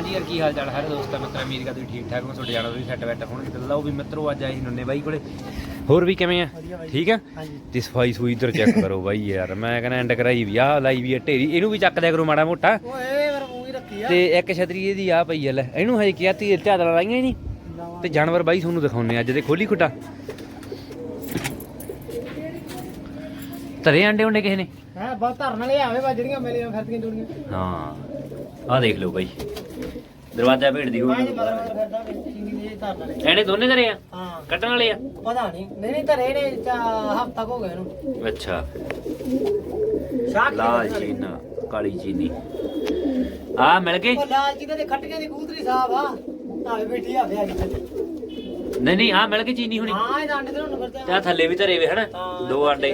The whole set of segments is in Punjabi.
ਹਾਂਜੀ ਯਾਰ ਕੀ ਹਾਲ ਚਾਲ ਹੈ ਦੋਸਤਾਂ ਮਿੱਤਰਾਂ ਉਮੀਦ ਕਰਦੇ ਠੀਕ ਠਾਕ ਹੋ? ਤੁਹਾਡੇ ਜਾਣਾ ਤੁਸੀਂ ਸੈੱਟ ਬੈਠ ਹੁਣ ਤੇ ਲਓ ਵੀ ਮਿੱਤਰੋ ਅੱਜ ਆਏ ਸੀ ਨੰਨੇ ਬਾਈ ਕੋਲੇ। ਹੋਰ ਵੀ ਕਿਵੇਂ ਆ? ਠੀਕ ਆ? ਤੇ ਸਫ਼ਾਈ ਸੂਈ ਇਧਰ ਚੈੱਕ ਕਰੋ ਬਾਈ ਯਾਰ। ਮੈਂ ਕਹਿੰਦਾ ਐਂਡ ਕਰਾਈ ਵੀ ਆ ਲਾਈ ਵੀ ਆ ਢੇਰੀ। ਇਹਨੂੰ ਵੀ ਚੱਕ ਦਿਆ ਕਰੋ ਮਾੜਾ ਮੋਟਾ। ਆ। ਤੇ ਇੱਕ ਛਤਰੀ ਇਹਦੀ ਆ ਪਈ ਆ ਲੈ। ਇਹਨੂੰ ਹਜੇ ਕਿਹਾ ਤੀ ਝਾਦਰਾਂ ਲਾਈਆਂ ਹੀ ਨਹੀਂ। ਤੇ ਜਾਨਵਰ ਬਾਈ ਤੁਹਾਨੂੰ ਦਿਖਾਉਣੇ ਅੱਜ ਦੇ ਖੋਲੀ ਖੁੱਟਾ। ਧਰੇ ਅੰਡੇ ਹੁੰਦੇ ਕਿਸੇ ਨੇ? ਹੈ ਬਸ ਧਰਨ ਵਾਲੇ ਆਵੇ ਬਾ ਜਿਹੜੀਆਂ ਮਿਲੀਆਂ ਫਿਰਦੀਆਂ ਜੁੜੀਆਂ। ਹਾਂ ਆਹ ਦੇਖ ਲਓ ਬਾਈ। ਦਰਵਾਜ਼ਾ ਫਿਰਦਾ ਵਿੱਚ ਚੀਨੀ ਦੇ ਧਰਨ ਵਾਲੇ ਇਹਨੇ ਦੋਨੇ ਧਰੇ ਆ? ਹਾਂ। ਕੱਟਣ ਵਾਲੇ ਆ? ਪਤਾ ਨਹੀਂ। ਨਹੀਂ ਨਹੀਂ ਧਰੇ ਨੇ ਹਫਤਾ ਹੋ ਗਿਆ ਇਹਨੂੰ। ਅੱਛਾ। ਸ਼ਾਖ ਲਾਲ ਚੀਨਾ ਕਾਲੀ ਚੀਨੀ। ਆ ਮਿਲ ਗਏ ਉਹ ਲਾਲ ਜੀ ਦੇ ਖੱਟੀਆਂ ਦੀ ਕੂਤਰੀ ਸਾਹਿਬ ਆ। ਆਵੇ ਬੈਠੀ ਆ ਫਿਆ ਨਹੀਂ ਨਹੀਂ ਆ ਮਿਲ ਗਏ ਚੀਨੀ ਹੁਣੀ। ਹਾਂ ਇਹ ਆਂਡੇ ਤੇ ਹੁਣ ਕਰਦੇ ਤੇ ਥੱਲੇ ਵੀ ਧਰੇ ਵੇ ਹਨਾ? ਦੋ ਆਂਡੇ।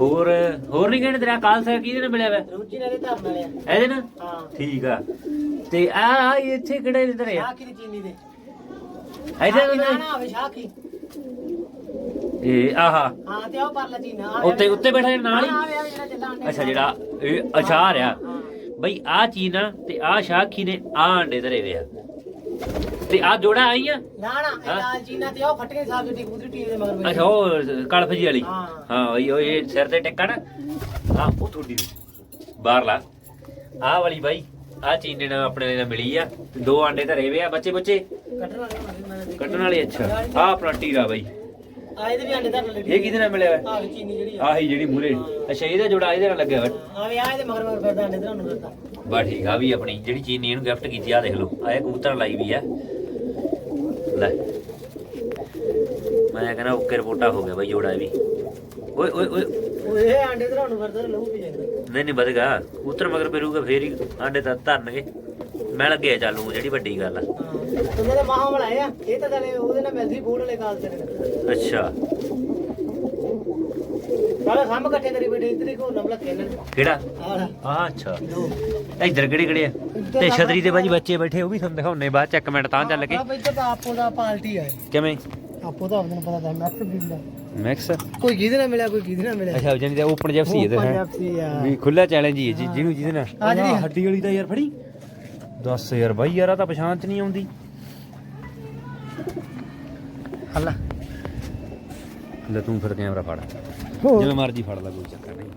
ਹੋਰ ਹੋਰ ਨਹੀਂ ਕਹਿੰਦੇ ਤੇਰਾ? ਕਾਲ ਸਾਹਿਬ ਕਿਹਦੇ ਨਾਲ ਮਿਲਿਆ ਵਾ? ਰੁਚੀ ਨੇ ਦੇ ਧਰਨ ਵਾਲੇ ਆ। ਇਹਦੇ ਨਾਲ? ਹਾਂ। ਠੀਕ ਆ। ਤੇ ਆ ਆ ਇੱਥੇ ਕਿਹੜੇ ਦੇ ਧਰੇ ਆ? ਸ਼ਾਖੀ ਦੀ ਚੀਨੀ ਦੇ? ਸ਼ਾਖੀ ਨਾ ਨਾ ਆਵੇ ਸ਼ਾਖੀ ਇਹ ਆਹਾ। ਹਾਂ ਤੇ ਉਹ ਪਰਲਾ ਚੀਨਾ ਆ ਉੱਤੇ ਉੱਤੇ ਬੈਠਾ ਜਿਹੜਾ ਨਾਲ ਹੀ? ਆਵੇ ਜਿਹੜਾ ਅੱਛਾ ਜਿਹੜਾ ਇਹ ਅਚਾਰ ਆ। ਬਈ ਆ ਚੀਨਾ ਤੇ ਆ ਸ਼ਾਖੀ ਨੇ? ਆ ਅੰਡੇ ਧਰੇ ਵੇ ਆ। ਤੇ ਆ ਜੋੜਾ ਆਈ ਆ? ਨਾ ਨਾ ਇਹ ਲਾਲ ਚੀਨਾ ਤੇ ਉਹ ਦੀ ਸਾਹਿਬ ਦੀ ਟੀਵੀ ਦੇ ਮਗਰ ਬੈਠੀ। ਅੱਛਾ ਉਹ ਕਲਫ ਜੀ ਵਾਲੀ। ਹਾਂ। ਹਾਂ ਉਹ ਉਹ ਇਹ ਸਿਰ ਤੇ ਟਿੱਕਾ ਨਾ। ਹਾਂ ਉਹ ਤੁਹਾਡੀ ਬਾਹਰਲਾ ਆਹ ਵਾਲੀ ਬਾਈ। ਆ ਚੀਨੇ ਨਾਲ ਆਪਣੇ ਨਾਲ ਮਿਲੀ ਆ। ਦੋ ਆਂਡੇ ਧਰੇ ਵੇ ਆ ਬੱਚੇ ਬੱਚੇ? ਵਾਲੇ ਮੈਂ ਕੱਢਣ ਵਾਲੇ ਅੱਛਾ। ਆ ਆਪਣਾ ਟੀਰਾ ਬਾਈ। ਆ ਇਹਦੇ ਵੀ ਆਂਡੇ ਧਰਨ ਵਾਲੇ ਇਹ ਕਿਹਦੇ ਨਾਲ ਮਿਲਿਆ ਵਾ? ਆ ਚੀਨੀ ਜਿਹੜੀ ਆ। ਆਹੀ ਜਿਹੜੀ ਮੂਰੇ। ਅੱਛਾ ਇਹਦਾ ਜੋੜਾ ਇਹਦੇ ਨਾਲ ਲੱਗਿਆ ਵਾ? ਆਵੇ ਆ ਇਹਦੇ ਮਗਰ ਮਗਰ ਫਿਰਦਾ ਆਂਡੇ ਧਰਨ ਨੂੰ ਫਿਰਦਾ। ਬਾ ਠੀਕ ਆ ਵੀ ਆਪਣੀ ਜਿਹੜੀ ਚੀਨੀ ਇਹਨੂੰ ਗਿਫਟ ਕੀਤੀ ਆ ਦੇਖ ਲਓ। ਆ ਇਹ ਕਬੂਤਰ ਲਾਈ ਵੀ ਆ। ਲੈ। ਮੈਂ ਕਹਿੰਦਾ ਓਕੇ ਰਿਪੋਰਟਾ ਹੋ ਗਿਆ ਬਾਈ ਜੋੜਾ ਇਹ ਵੀ। ਓਏ ਓਏ ਓਏ। ਉਹ ਇਹ ਆਂਡੇ ਧਰਨ ਨੂੰ ਫਿਰਦਾ ਲਹੂ ਪੀ ਜਾਂਦਾ ਨਹੀਂ ਨਹੀਂ ਵਧਗਾ। ਕਬੂਤਰ ਮਗਰ ਫਿਰੂਗਾ ਫੇਰ ਹੀ ਆਂਡੇ ਤਾਂ ਧਰਨਗੇ। ਮੈਂ ਲੱਗਿਆ ਚਾਲੂ ਜਿਹੜੀ ਵੱਡੀ ਗੱਲ ਆ। ਹਾਂ ਉਹਨੇ ਤਾਂ ਮਾਹਾਂ ਬਣਾਏ ਆ। ਇਹ ਤਾਂ ਦਲੇ ਉਹਦੇ ਨਾਲ ਮਿਲਦੀ ਬੂੜ ਵਾਲੇ ਕਾਲ ਤੇ ਨੇ ਅੱਛਾ। ਸਾਲਾ ਸਾਹਮ ਇਕੱਠੇ ਕਰੀ ਬੈਠੇ ਇਧਰ ਹੀ ਕੋ ਨੰਬਰ ਲੱਗੇ ਨੇ। ਕਿਹੜਾ? ਆਹ। ਆ ਅੱਛਾ। ਇੱਧਰ ਕਿਹੜੇ ਕਿਹੜੇ ਆ? ਤੇ ਛਤਰੀ ਦੇ ਬਾਜੀ ਬੱਚੇ ਬੈਠੇ ਉਹ ਵੀ ਤੁਹਾਨੂੰ ਦਿਖਾਉਣੇ ਬਾਅਦ ਚ ਇੱਕ ਮਿੰਟ ਤਾਂ ਚੱਲ ਕੇ। ਤਾਂ ਆਪੋ ਦਾ ਪਾਰਟੀ ਆ। ਕਿਵੇਂ? ਆਪੋ ਦਾ ਆਪਣਾ ਪਤਾ ਤਾਂ ਮੈਕਸ ਕੋਈ ਕਿਹਦੇ ਨਾਲ ਮਿਲਿਆ ਕੋਈ ਕਿਹਦੇ ਨਾਲ ਮਿਲਿਆ? ਅੱਛਾ ਜਾਨੀ ਦਾ ਓਪਨ ਜੈਫਸੀ ਇਹਦੇ ਹੈ? ਪੰਜਾਬ ਸੀ ਆ। ਵੀ ਖੁੱਲਾ ਚੈਲੰਜ ਹੀ ਹੈ ਜੀ ਜਿਹਨੂੰ ਜਿਹਦੇ ਨਾਲ। ਆਹ ਜਿਹੜੀ ਹੱਡੀ ਵਾਲੀ ਤਾਂ ਯਾਰ ਫੜੀ। ਦੱਸ ਯਾਰ ਬਾਈ ਯਾਰ ਆ ਤਾਂ ਪਛਾਣ ਚ ਨਹੀਂ ਆਉਂਦੀ। ਹੱਲਾ ਲੈ ਤੂੰ ਫਿਰ ਕੈਮਰਾ ਫੜ। ਜਿਵੇਂ ਮਰਜ਼ੀ ਫੜ ਲੈ ਕੋਈ ਚੱਕਰ ਨਹੀਂ।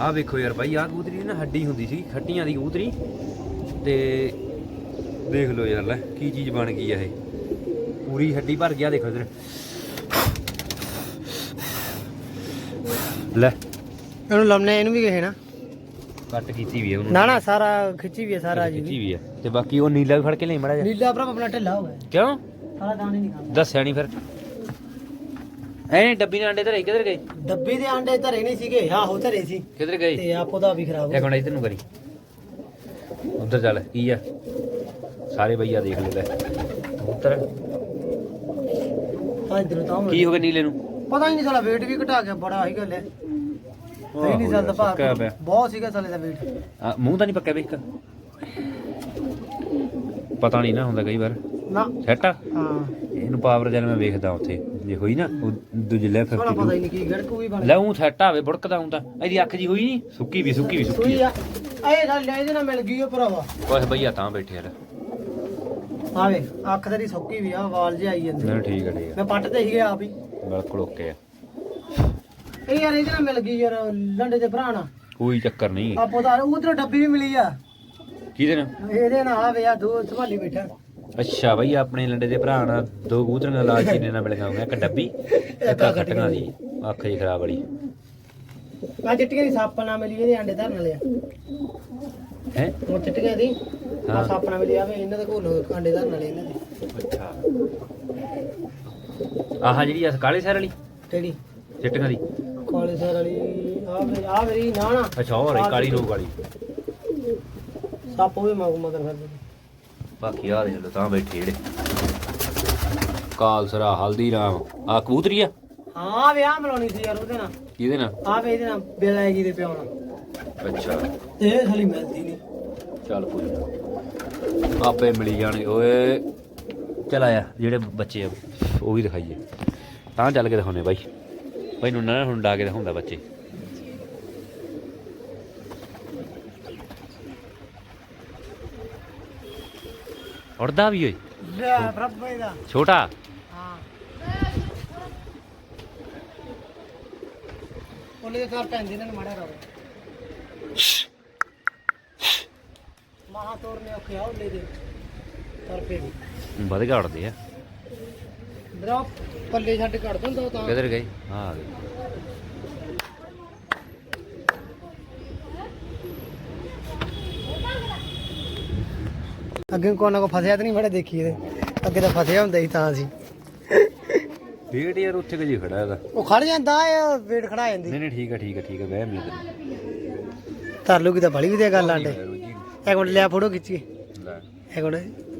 ਆਹ ਵੇਖੋ ਯਾਰ ਬਾਈ ਆਹ ਕਬੂਤਰੀ ਦੀ ਨਾ ਹੱਡੀ ਹੁੰਦੀ ਸੀ ਖੱਟੀਆਂ ਦੀ ਕਬੂਤਰੀ। ਤੇ ਦੇਖ ਲਓ ਯਾਰ ਲੈ ਕੀ ਚੀਜ਼ ਬਣ ਗਈ ਆ ਇਹ। ਪੂਰੀ ਹੱਡੀ ਭਰ ਗਿਆ ਦੇਖੋ ਇਧਰ। ਲੈ। ਇਹਨੂੰ ਲੰਮਨੇ ਇਹਨੂੰ ਵੀ ਕਹੇ ਨਾ। ਕੱਟ ਕੀਤੀ ਵੀ ਹੈ ਉਹਨੂੰ। ਨਾ ਨਾ ਸਾਰਾ ਖਿੱਚੀ ਵੀ ਹੈ ਸਾਰਾ ਜੀ। ਖਿੱਚੀ ਵੀ ਹੈ ਤੇ ਬਾਕੀ ਉਹ ਨੀਲਾ ਵੀ ਫੜ ਕੇ ਲਈ ਮੜਾ ਜਾ ਨੀਲਾ ਭਰਾ ਆਪਣਾ ਢਿੱਲਾ ਹੋ ਗਿਆ। ਕਿਉਂ? ਸਾਰਾ ਦਾਣੇ ਨਹੀਂ ਖਾਂਦਾ। ਦੱਸਿਆ ਨਹੀਂ ਫਿਰ। ਐ ਡੱਬੀ ਨਾਲ ਅੰਡੇ ਧਰੇ ਕਿੱਧਰ ਗਏ? ਡੱਬੇ ਦੇ ਆਂਡੇ ਧਰੇ ਨਹੀਂ ਸੀਗੇ ਆਹੋ ਧਰੇ ਸੀ। ਕਿੱਧਰ ਗਏ? ਤੇ ਆਪੋ ਦਾ ਵੀ ਖਰਾਬ ਹੋ ਇੱਕ ਮਿੰਟ ਇੱਧਰ ਨੂੰ ਕਰੀ। ਉੱਧਰ ਚੱਲ ਕੀ ਆ? ਸਾਰੇ ਭਈਆ ਦੇਖ ਲੈ ਲੈ। ਉੱਧਰ ਗਿਆ ਇਧਰ ਤਾਂ ਕੀ ਹੋ ਗਿਆ ਨੀਲੇ ਨੂੰ? ਪਤਾ ਹੀ ਨਹੀਂ ਸਾਲਾ weight ਵੀ ਘਟਾ ਗਿਆ ਬੜਾ ਹੀ ਗੱਲ ਹੈ। ਨਹੀਂ ਨਹੀਂ ਚੱਲਦਾ ਸੁੱਕਿਆ ਭਾਰ ਪਿਆ। ਬਹੁਤ ਸੀਗਾ ਸਾਲੇ ਦਾ weight ਆ, ਮੂੰਹ ਤਾਂ ਨਹੀਂ ਪੱਕਿਆ ਵੇਖ ਪਤਾ ਨਹੀਂ ਨਾ ਹੁੰਦਾ ਕਈ ਵਾਰ। ਨਾ। ਸੈੱਟ ਆ? ਹਾਂ। ਇਹਨੂੰ ਪਾਵਰ ਜਲ ਮੈਂ ਵੇਖਦਾ ਉੱਥੇ। ਜੇ ਹੋਈ ਨਾ ਉਹ ਦੂਜੇ ਲੈ ਸਾਲਾ ਪਤਾ ਹੀ ਨਹੀਂ ਕੀ ਗੜਕੂ ਵੀ ਬਣ ਲੈ ਉਹ ਸੈੱਟ ਆਵੇ ਬੁੜਕਦਾ ਹੁੰਦਾ। ਇਹਦੀ ਅੱਖ ਜੀ ਹੋਈ ਨਹੀਂ? ਸੁੱਕੀ ਵੀ ਸੁੱਕੀ ਵੀ ਸੁੱਕੀ ਸੂਈ ਆ। ਇਹ ਗੱਲ ਲੈ ਇਹਦੇ ਨਾਲ ਮਿਲ ਗਈ ਉਹ ਭਰਾਵਾ। ਓਏ ਭਈਆ ਤਾਂ ਬੈਠੇ ਯਾਰ। ਆਵੇ ਅੱਖ ਤੇਰੀ ਸੌਕੀ ਵੀ ਆ ਵਾਲ ਜਿਹਾ ਆਈ ਜਾਂਦੇ। ਨਾ ਠੀਕ ਹੈ ਠੀਕ ਹੈ ਮੈਂ ਪੱਟ ਤੇ ਹੀ ਗਿਆ ਆਪ ਹੀ। ਬਿਲਕੁਲ ਓਕੇ ਆ। ਇਹ ਯਾਰ ਇਹਦੇ ਨਾਲ ਮਿਲ ਗਈ ਯਾਰ ਲੰਡੇ ਦੇ ਭਰਾ ਨਾਲ। ਕੋਈ ਚੱਕਰ ਨਹੀਂ। ਆਪੋ ਦਾ ਉਧਰ ਡੱਬੀ ਵੀ ਮਿਲੀ ਆ। ਕਿਹਦੇ ਨਾਲ? ਇਹਦੇ ਨਾਲ ਆਵੇ ਆ ਦੋ ਸੰਭਾਲੀ ਬੈਠਾ। ਅੱਛਾ ਬਈ ਆਪਣੇ ਲੰਡੇ ਦੇ ਭਰਾ ਨਾਲ ਦੋ ਕਬੂਤਰੀਆਂ ਲਾਲ ਚੀਨੇ ਨਾਲ ਮਿਲ ਗਏ ਇੱਕ ਡੱਬੀ ਇੱਕ ਆਹ ਖੱਟੀਆਂ ਦੀ ਅੱਖ ਜੀ ਖਰਾਬ ਵਾਲੀ। ਮੈਂ ਚਿੱਟੀਆਂ ਦੀ ਸੱਪ ਨਾਲ ਮਿਲੀ ਇਹਦੇ ਆਂਡੇ ਧਰਨ ਵਾਲੇ ਆ। ਹੈ? ਉਹ ਚਿੱਟੀਆਂ ਦੀ ਆ ਹਾਂ। ਸੱਪ ਨਾਲ ਮਿਲੀ ਆਵੇ ਇਹਨਾਂ ਦੇ ਕੋਲ ਆਂਡੇ ਧਰਨ ਵਾਲੇ ਇਹਨਾਂ ਦੇ। ਅੱਛਾ। ਆਹ ਜਿਹੜੀ ਆ ਕਾਲੇ ਸਰ ਵਾਲੀ? ਕਿਹੜੀ? ਚਿੱਟੀਆਂ ਦੀ। ਕਾਲੇ ਸਰ ਵਾਲੀ ਆ ਮੇਰੀ ਆ ਮੇਰੀ ਨਾ ਨਾ ਅੱਛਾ ਹੋਰ ਇਹ ਕਾਲੀ ਰੋਗ ਵਾਲੀ। ਸੱਪ ਹੋਵੇ ਮਗ ਮਗਰ ਫਿਰਦੇ ਬਾਕੀ ਆ ਦੇਖ ਲਓ ਤਾਂ ਬੈਠੇ ਜਿਹੜੇ। ਕਾਲਸਰਾ ਹਲਦੀਰਾਮ। ਆ ਕਬੂਤਰੀ ਆ? ਹਾਂ ਵਿਆਹ ਮਿਲਾਉਣੀ ਸੀ ਯਾਰ ਉਹਦੇ ਨਾਲ। ਕਿਹਦੇ ਨਾਲ? ਆ ਵੇ ਇਹਦੇ ਨਾਲ ਬੇਲਾ ਜੀ ਦੇ ਪਿਓ ਨਾਲ। ਅੱਛਾ। ਤੇ ਇਹ ਖਾਲੀ ਮਿਲਦੀ ਨਹੀਂ ਚੱਲ ਕੋਈ ਨਾ। ਆਪੇ ਮਿਲੀ ਜਾਣਗੇ। ਓਏ ਚਲ ਆਇਆ ਜਿਹੜੇ ਬੱਚੇ ਆ ਉਹ ਵੀ ਦਿਖਾਈਏ। ਤਾਂ ਚੱਲ ਕੇ ਦਿਖਾਉਣੇ ਬਾਈ। ਮੈਨੂੰ ਨਾ ਹੁਣ ਲਾ ਕੇ ਦਿਖਾਉਂਦਾ ਬੱਚੇ। ਉੜਦਾ ਵੀ ਓਏ। ਛੋਟਾ। ਹਾਂ। ਉਹਨੇ ਘਰ ਪੈਂਦੇ ਨੇ ਮਾੜਾ ਰੋ ਮਹਾ ਤੋਰ ਨੇ ਔਖਿਆ ਉਹ ਲੈ ਦੇ ਵਧ ਗਿਆ ਆ। ਡਰੋਪ ਪੱਲੇ ਛੱਡ ਕੱਢ ਦਿੰਦਾ ਉਹ ਤਾਂ। ਕਿੱਧਰ ਗਏ ਹਾਂ ਆ ਗਏ ਅੱਗੇ ਕੋਨਾ ਕੋ ਫਸਿਆ ਤੇ ਨਹੀਂ ਬੜੇ ਦੇਖੀ ਇਹਦੇ। ਅੱਗੇ ਤਾਂ ਫਸਿਆ ਹੁੰਦਾ ਸੀ ਤਾਂ ਸੀ ਵੇਟ ਯਾਰ ਉੱਥੇ ਕਿ ਜੀ ਖੜਾ ਹੈਗਾ। ਉਹ ਖੜ ਜਾਂਦਾ ਇਹ ਵੇਟ ਖੜਾ ਜਾਂਦੀ। ਨਹੀਂ ਨਹੀਂ ਠੀਕ ਆ ਠੀਕ ਆ ਠੀਕ ਆ ਵਹਿਮ ਨਹੀਂ ਤੈਨੂੰ ਧਰ ਲੂਗੀ ਤਾਂ ਬੜੀ ਵਧੀਆ ਗੱਲ ਆਂਡੇ ਇੱਕ ਮਿੰਟ ਲਿਆ ਫੋਟੋ ਖਿੱਚੀਏ ਲੈ। ਇੱਕ ਮਿੰਟ।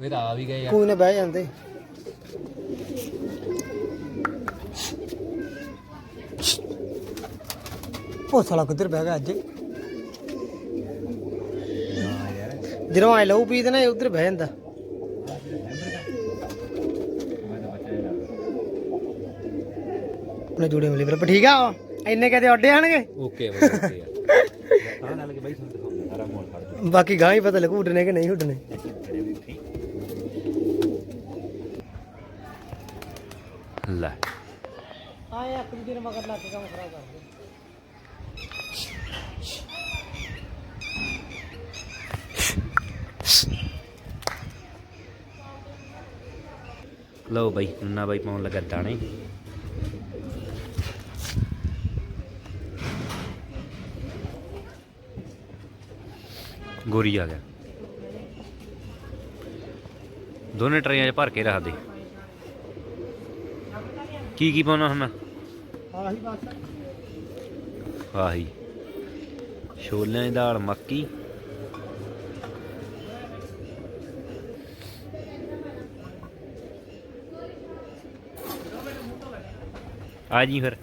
ਇਹ ਤਾਂ ਆ ਵੀ ਗਏ ਕੋਈ ਨਾ ਬਹਿ ਜਾਂਦੇ। ਉਹ ਸਾਲਾ ਕਿੱਧਰ ਬਹਿ ਗਿਆ ਅੱਜ? ਜਦੋਂ ਆਏ ਲਹੂ ਪੀ ਤੇ ਨਾ ਉਧਰ ਬਹਿ ਜਾਂਦਾ। ਆਪਣੇ ਜੂੜੇ ਮਿਲੇ ਪਰ ਠੀਕ ਆ ਇੰਨੇ ਕਹਦੇ ਅੱਡੇ ਆਣਗੇ? ਓਕੇ ਬਾਈ ਓਕੇ ਆ। ਹਾਂ ਨਾਲ ਕੇ ਬਾਈ ਤੁਹਾਨੂੰ ਦਿਖਾਉਂਦਾ ਸਾਰਾ ਮੋਲ ਫੜ ਕੇ ਬਾਕੀ ਗਾਂ ਹੀ ਪਤਾ ਲੱਗੂ ਉੱਡਣੇ ਕਿ ਨਹੀਂ ਉੱਡਣੇ। ਲੈ। ਆਏ ਇੱਕ ਦੂਜੇ ਨੇ ਮਗਰ ਲੱਗ ਕੇ ਕੰਮ ਖਰਾਬ ਕਰਦੇ ਲਓ ਬਾਈ ਨੰਨਾ ਬਾਈ ਪਾਉਣ ਲੱਗਾ ਦਾਣੇ। ਗੋਰੀ ਆ ਗਿਆ। ਦੋਨੇ ਟਰੇਆਂ 'ਚ ਭਰ ਕੇ ਰੱਖ ਦੇ। ਕੀ ਕੀ ਪਾਉਣਾ ਹੁਣ? ਆਹੀ ਬਸ। ਆਹੀ। ਛੋਲਿਆਂ ਦੀ ਦਾਲ ਮੱਕੀ। ਆ ਜੀ ਫਿਰ।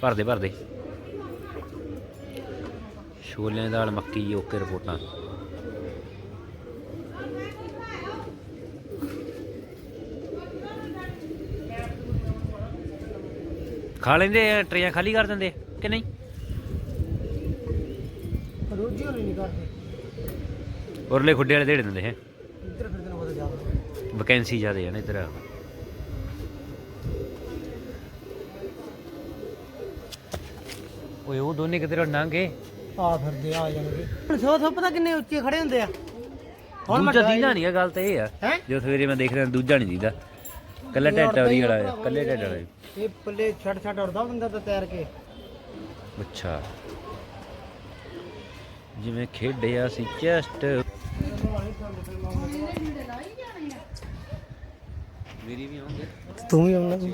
ਭਰ ਦੇ ਭਰ ਦੇ। ਛੋਲਿਆਂ ਦੀ ਦਾਲ ਮੱਕੀ ਓਕੇ ਰਿਪੋਰਟਾਂ। ਖਾ ਲੈਂਦੇ ਆ ਟਰੇਆਂ ਖਾਲੀ ਕਰ ਦਿੰਦੇ ਆ ਕਿ ਨਹੀਂ? ਰੋਜੀ ਹੋਣੀ ਨਹੀਂ ਕਰਦੇ। ਉਰਲੇ ਖੁੱਡੇ ਵਾਲੇ ਦੇੜ ਦਿੰਦੇ ਹੈ। ਇੱਧਰ ਫਿਰਦੇ ਨੂੰ ਪਤਾ ਜਾ ਵੈਕੈਂਸੀ ਜ਼ਿਆਦੇ ਆ ਨਾ ਇੱਧਰ। ਓਏ ਉਹ ਦੋਨੇ ਨੰਗੇ ਆ ਫਿਰਦੇ ਆ ਜਾਣਗੇ। ਸੋ ਸੋ ਪਤਾ ਕਿੰਨੇ ਉੱਚੇ ਖੜੇ ਹੁੰਦੇ ਆ। ਹੁਣ ਦੂਜਾ ਦੀਦਾ ਨਹੀਂ ਆ ਗੱਲ ਤਾਂ ਇਹ ਆ। ਹੈ? ਜੋ ਸਵੇਰੇ ਮੈਂ ਦੇਖ ਰਿਹਾ ਦੂਜਾ ਨਹੀਂ ਦੀਦਾ। ਕੱਲਾ ਢੱਡ ਵਾਲੀ ਵਾਲਾ ਆ, ਕੱਲੇ ਢੱਡ ਵਾਲਾ। ਇਹ ਪੱਲੇ ਛੱਡ ਛੱਡ ਉੜਦਾ ਬੰਦਾ ਤਾਂ ਤੈਰ ਕੇ। ਅੱਛਾ। ਜਿਵੇਂ ਖੇਡਿਆ ਸੀ ਚੈਸਟ। ਮੇਰੀ ਵੀ ਆਉਂਗੇ ਤੂੰ ਵੀ ਆਉਣਾ ਤੂੰ।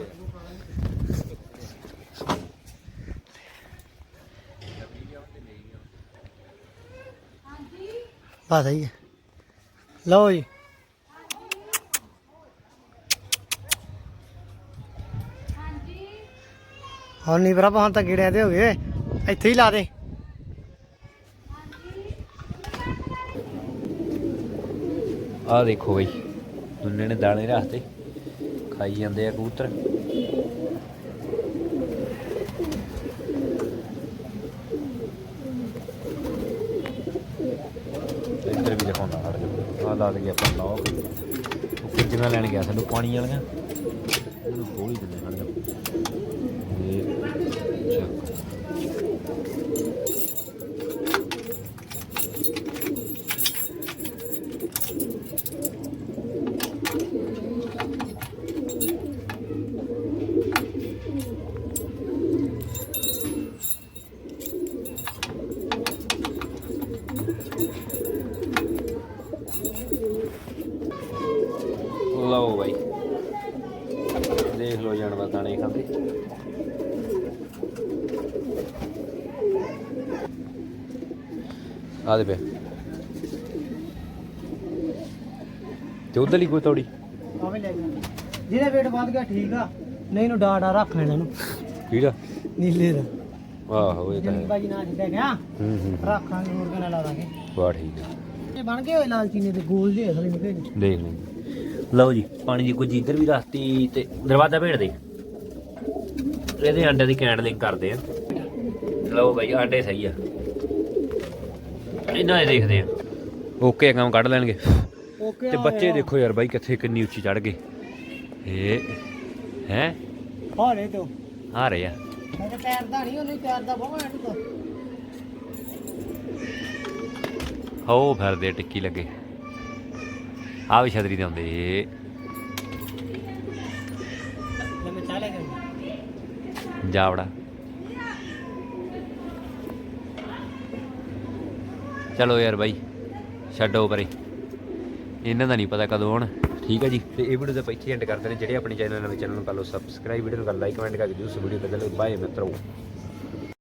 ਬਸ ਆਈ ਲਓ ਜੀ। ਹੁਣ ਨਹੀਂ ਭਰਾ, ਹੁਣ ਤਾਂ ਗੇੜਿਆਂ ਤੇ ਹੋ ਗਏ। ਇੱਥੇ ਹੀ ਲਾ ਦੇ। ਆ ਦੇਖੋ ਬਈ, ਦੁੰਨੇ ਨੇ ਦਾਣੇ ਰੱਖਤੇ। ਖਾਈ ਜਾਂਦੇ ਆ ਕਬੂਤਰ। ਇੱਧਰ ਵੀ ਦਿਖਾਉਂਦਾ ਹੜ ਜਾ। ਆ ਲਾ ਦੇ ਆਪਾਂ ਲੌਕ ਉਹ ਕਿੰਨਾ ਲੈਣ ਗਿਆ, ਸਾਨੂੰ ਪਾਣੀ ਵਾਲੀਆਂ ਉਹਨੂੰ ਖੋਲ ਹੀ ਦਿੰਦੇ ਹੜ ਜਾ ਇਹ ਚੱਕ ਲਓ ਬਾਈ ਦੇਖ ਲਓ ਜਾਨਵਰ ਦਾਣੇ ਖਾਂਦੇ। ਆ ਦੇ ਪਿਆ ਤੇ ਉਧਰ ਹੀ ਕੋਈ ਤੌੜੀ? ਆਵੇਂ ਲੈ ਜਾ ਜਿਹਦਾ ਵੇਟ ਵੱਧ ਗਿਆ ਠੀਕ ਆ। ਨਹੀਂ ਨੂੰ ਡਾਡਾ ਰੱਖ ਲੈਣਾ ਇਹਨੂੰ। ਕਿਹੜਾ? ਨੀਲੇ ਦਾ। ਆਹੋ ਇਹ ਤਾਂ ਬਾਜੀ ਨਾ ਜਿੱਦਾਂ ਗਿਆ ਹੂੰ ਹੂੰ ਰੱਖਾਂਗੇ ਹੋਰ ਕਿਹਨਾਂ ਲਾ ਦਾਂਗੇ। ਵਾਹ ਠੀਕ ਹੈ ਇਹ ਬਣ ਗਏ ਹੋਏ ਲਾਲ ਚੀਨੇ ਦੇ ਗੋਲ ਜਿਹੇ ਅਸਲੀ ਨਿਕਲੇ ਨੇ। ਦੇਖ ਲੈਂਦੇ ਲਓ ਜੀ ਪਾਣੀ ਦੀ ਕੁਝ ਇੱਧਰ ਵੀ ਰੱਖਤੀ ਤੇ ਦਰਵਾਜ਼ਾ ਭੇੜ ਦੇ। ਇਹਦੇ ਅੰਡੇ ਦੀ ਕੈਂਡਲਿੰਗ ਕਰਦੇ ਆ। ਲਓ ਭਾਈ ਆਂਡੇ ਸਹੀ ਆ। ਇਹਨਾਂ ਦੇ ਦੇਖਦੇ ਆ। ਓਕੇ ਕੰਮ ਕੱਢ ਲੈਣਗੇ। ਓਕੇ ਤੇ ਬੱਚੇ ਦੇਖੋ ਯਾਰ ਬਾਈ ਕਿੱਥੇ ਕਿੰਨੀ ਉੱਚੀ ਚੜ ਗਏ। ਇਹ ਹੈ? ਹਾਲੇ ਤੋਂ ਆ। ਰਹੇ ਆ ਅਜੇ ਤੈਰਦਾ ਨਹੀਂ ਉਹਨੇ ਤੈਰਦਾ ਬਹੁਤ ਐਂਡ ਤੋਂ। ਹੋ ਫਿਰਦੇ ਟਿੱਕੀ ਲੱਗੇ। ਆ ਵੀ ਛਤਰੀ ਤੇ ਆਉਂਦੇ ਜਾਵੜਾ ਚਲੋ ਯਾਰ ਬਾਈ, ਛੱਡੋ ਪਰੇ। ਇਹਨਾਂ ਦਾ ਨਹੀਂ ਪਤਾ ਕਦੋਂ ਆਉਣ। ਠੀਕ ਹੈ ਜੀ। ਤੇ ਇਹ ਵੀਡੀਓ ਦਾ ਇੱਥੇ ਐਂਡ ਕਰਦੇ ਨੇ। ਜਿਹੜੇ ਆਪਣੇ ਚੈਨਲ ਨਵੇਂ ਚੈਨਲ ਨੂੰ ਕਰ ਲਓ ਸਬਸਕ੍ਰਾਈਬ ਵੀਡੀਓ ਨੂੰ ਕਰ ਲਾਈਕ ਕਮੈਂਟ ਕਰਕੇ ਜਰੂਰ ਵੀਡੀਓ ਬਦਲੋ ਬਾਏ ਮਿੱਤਰੋ।